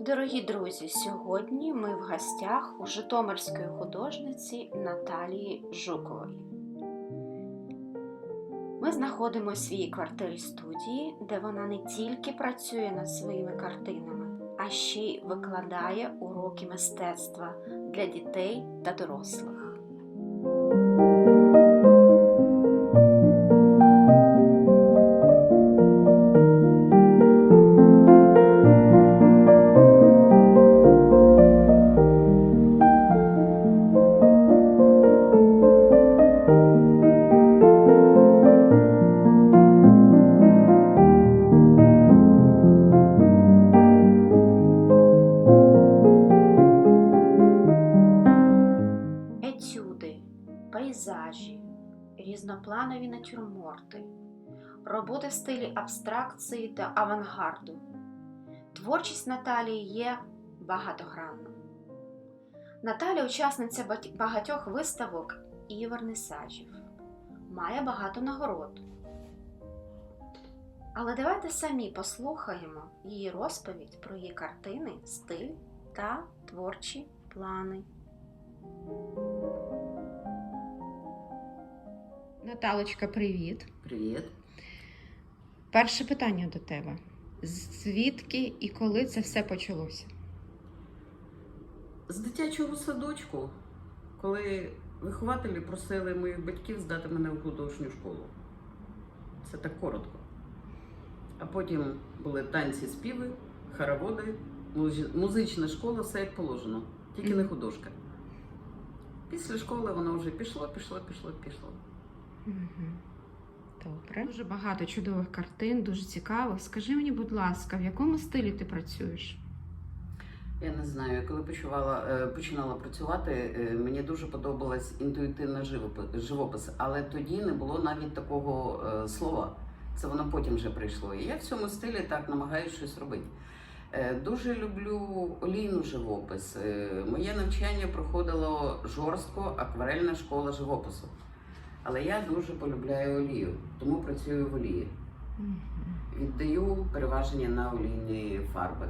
Дорогі друзі, сьогодні ми в гостях у Житомирської художниці Наталії Жукової. Ми знаходимося в її квартирі студії, де вона не тільки працює над своїми картинами, а ще й викладає уроки мистецтва для дітей та дорослих. Різнопланові натюрморти, роботи в стилі абстракції та авангарду. Творчість Наталії є багатогранна. Наталя учасниця багатьох виставок і вернисажів, має багато нагород. Але давайте самі послухаємо її розповідь про її картини, стиль та творчі плани. Наталочка, привіт. Привіт. Перше питання до тебе. Звідки і коли це все почалося? З дитячого садочку, коли вихователі просили моїх батьків здати мене в художню школу. Це так коротко. А потім були танці, співи, хороводи, музи- музична школа, все як положено, тільки не художка. Після школи воно вже пішло, пішло, пішло, пішло. Добре. Дуже багато чудових картин, дуже цікаво. Скажи мені, будь ласка, в якому стилі ти працюєш? Я не знаю, коли почувала, е, починала працювати, е, мені дуже подобалась інтуїтивна живопис, але тоді не було навіть такого е, слова. Це воно потім вже прийшло. І я в цьому стилі так намагаюся щось робити. Дуже люблю олійну живопис. Моє навчання проходило жорстко акварельна школа живопису. Але я дуже полюбляю олію, тому працюю в олії. Віддаю переваження на олійні фарби.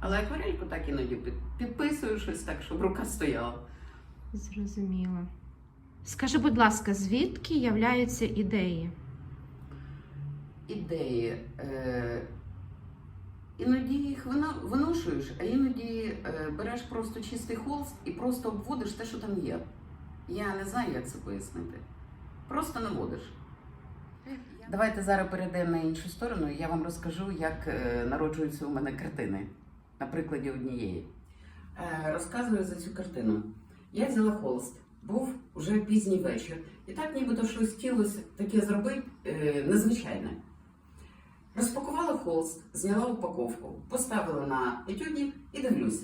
Але акварельку так іноді підписую щось так, щоб рука стояла. Зрозуміло. Скажи, будь ласка, звідки являються ідеї? Ідеї. Е, іноді їх виношуєш, а іноді е, береш просто чистий холст і просто обводиш те, що там є. Я не знаю, як це пояснити. Просто наводиш. Давайте зараз перейдемо на іншу сторону, і я вам розкажу, як е, народжуються у мене картини. На прикладі однієї. Е, розказую за цю картину. Я взяла холст, був уже пізній вечір, і так нібито щось хотілося таке зробити е, незвичайне. Розпакувала холст, зняла упаковку, поставила на етюдник і дивлюсь.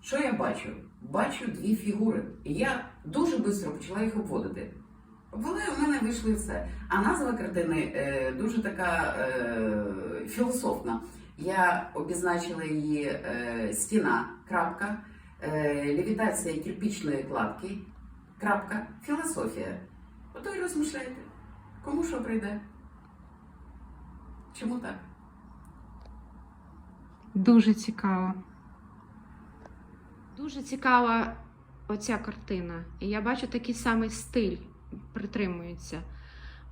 Що я бачу? Бачу дві фігури. І я дуже швидко почала їх обводити. І в мене вийшло і все. А назва картини е, дуже така е, філософна. Я обізначила її е, стіна, крапка, е, левітація кирпічної кладки, крапка, філософія. Ото й розмишляйте, кому що прийде. Чому так? Дуже цікаво. Дуже цікава оця картина. І я бачу такий самий стиль притримується.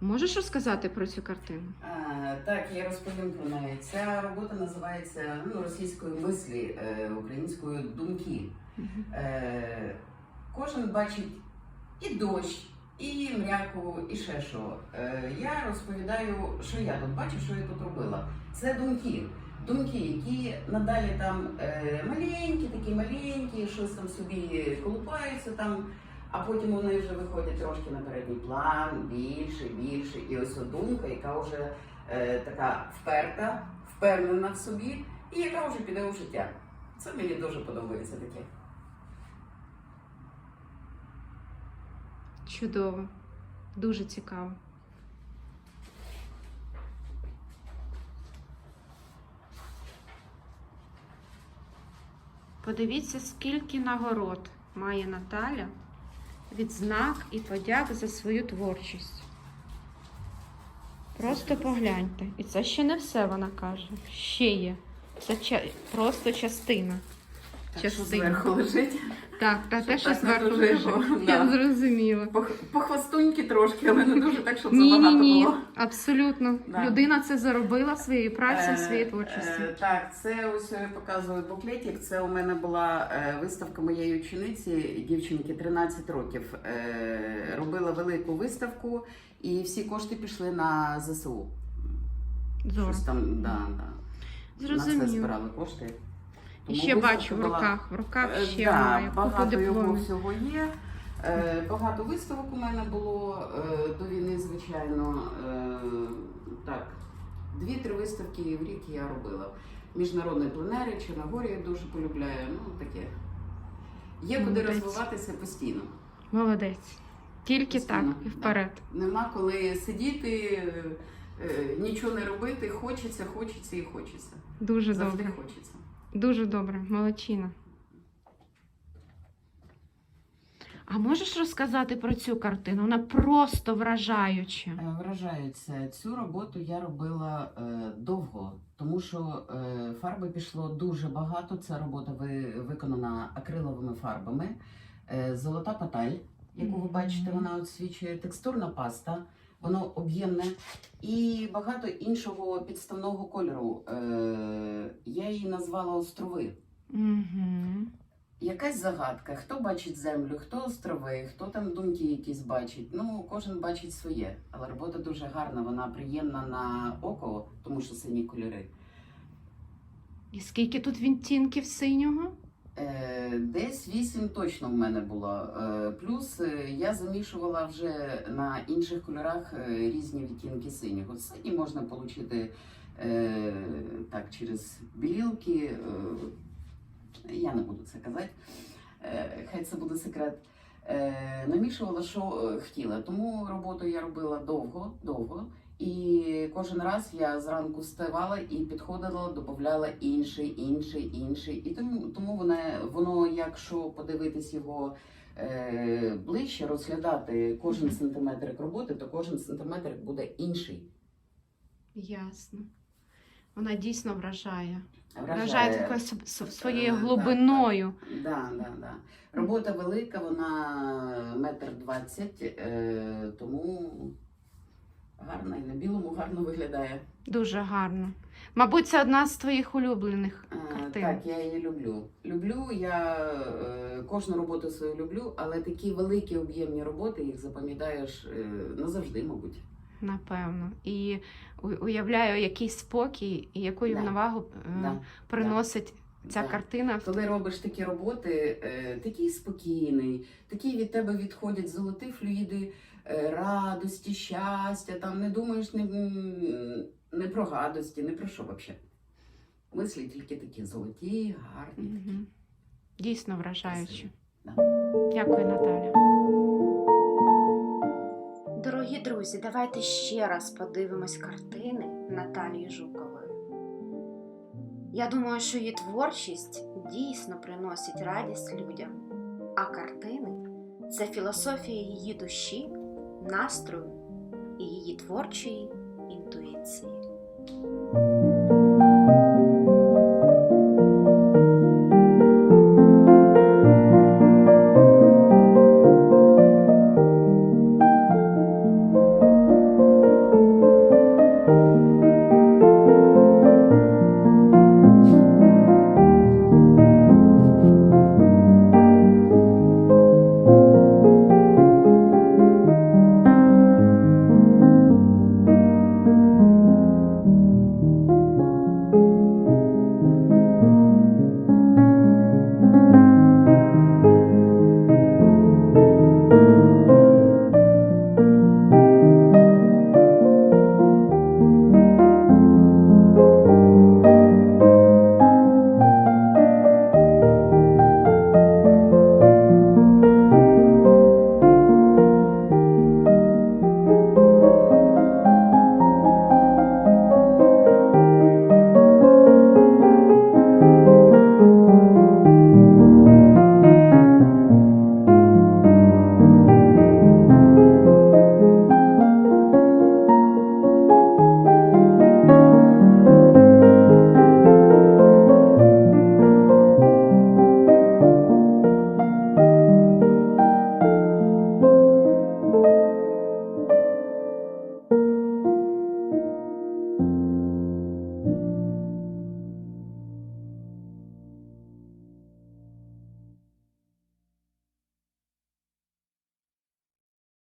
Можеш розказати про цю картину? А, так, я розповім про неї. Ця робота називається ну, російською мислі, е, українською думки. Е, кожен бачить і дощ, і мряку, і ще що. Е, я розповідаю, що я тут бачу, що я тут робила. Це думки. Думки, які надалі там е, маленькі, такі маленькі, щось там собі колупаються там, а потім вони вже виходять трошки на передній план, більше, більше. І ось думка, яка вже е, така вперта, впевнена в собі, і яка вже піде у життя. Це мені дуже подобається таке. Чудово, дуже цікаво. Подивіться, скільки нагород має Наталя, відзнак і подяк за свою творчість. Просто погляньте. І це ще не все, вона каже. Ще є. Це просто частина. Так, що зверху лежить. Так, та те, що зверху лежить. Я зрозуміла. По, по хвостуньки трошки, але не дуже так, щоб Ні, ні, ні, абсолютно. Людина це заробила своєю працею, Е, своєю творчістю. е, Так, це ось я показую буклетик. Це у мене була е, виставка моєї учениці, дівчинки 13 років. Е, Робила велику виставку, і всі кошти пішли на ЗСУ. Щось там, да, да. На це збирали кошти. Тому ще бачу в руках. В руках Е, ще да, має багато його всього є. Е, Багато виставок у мене було е, до війни, звичайно. Так, дві-три виставки в рік я робила. Міжнародні пленери, Чорногорію дуже полюбляю. Ну таке. Є куди розвиватися постійно. Молодець. Тільки так і вперед. Нема коли сидіти, нічого не робити. Хочеться, хочеться і хочеться. Дуже Завжди добре. хочеться. Дуже добре. Молодчина. А можеш розказати про цю картину? Вона просто вражаюча. Е, Вражається. Цю роботу я робила е, довго, тому що е, фарби пішло дуже багато. Ця робота ви, виконана акриловими фарбами. Е, золота паталь, яку ви бачите, вона освічує текстурна паста, воно об'ємне і багато іншого підставного кольору. Е, я її назвала острови. Угу. Якась загадка, хто бачить землю, хто острови, хто там думки якісь бачить. Ну, кожен бачить своє. Але робота дуже гарна, вона приємна на око, тому що сині кольори. І скільки тут відтінків синього? Е, десь вісім точно в мене було. Е, плюс е, я замішувала вже на інших кольорах різні відтінки синього. Синій можна отримати так, через білілки. Я не буду це казати. Хай це буде секрет. Намішувала, що хотіла. Тому роботу я робила довго, довго. І кожен раз я зранку вставала і підходила, додавала інший, інший, інший. І тому, тому воно, воно, якщо подивитись його е, ближче, розглядати кожен сантиметрик роботи, то кожен сантиметрик буде інший. Ясно. Вона дійсно вражає. Вражає, такою своєю так, глибиною. Да, да, да. Робота велика, вона метр двадцять, е, тому гарна і на білому гарно виглядає. Дуже гарно. Мабуть, це одна з твоїх улюблених картин. Так, я її люблю. Люблю, я е, кожну роботу свою люблю, але такі великі об'ємні роботи їх запам'ятаєш е, назавжди, мабуть. Напевно. І уявляю, який спокій і яку Да. навагу е, Да. приносить ця Да. картина. Коли робиш такі роботи, е, такий спокійний, такі від тебе відходять золоті флюїди е, радості, щастя, там не думаєш не, не про гадості, не про що взагалі. Мислі тільки такі золоті, гарні. такі. Дійсно вражаюче. Красиві. Да. Дякую, Наталя. Дорогі друзі, давайте ще раз подивимось картини Наталії Жукової. Я думаю, що її творчість дійсно приносить радість людям, а картини це філософія її душі, настрою і її творчої інтуїції.